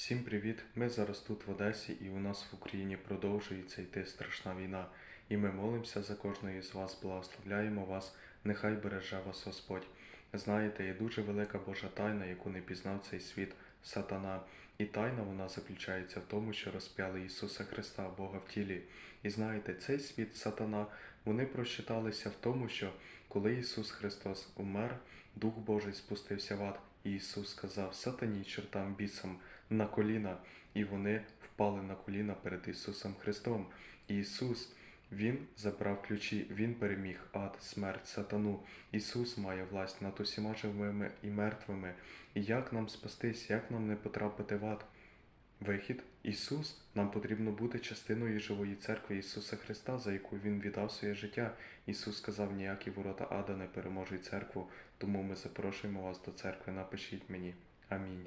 Всім привіт! Ми зараз тут в Одесі, і у нас в Україні продовжується йти страшна війна. І ми молимося за кожної з вас, благословляємо вас, нехай береже вас Господь. Знаєте, є дуже велика Божа тайна, яку не пізнав цей світ сатана. І тайна вона заключається в тому, що розп'яли Ісуса Христа, Бога в тілі. І знаєте, цей світ сатана, вони просчиталися в тому, що коли Ісус Христос умер, Дух Божий спустився в ад, і Ісус сказав сатані, чортам бісам на коліна, і вони впали на коліна перед Ісусом Христом. І Ісус, Він забрав ключі, Він переміг ад, смерть, сатану. Ісус має власть над усіма живими і мертвими. І як нам спастись, як нам не потрапити в ад? Вихід Ісус. Нам потрібно бути частиною живої церкви Ісуса Христа, за яку Він віддав своє життя. Ісус сказав, ніякі ворота ада не переможуть церкву, тому ми запрошуємо вас до церкви. Напишіть мені. Амінь.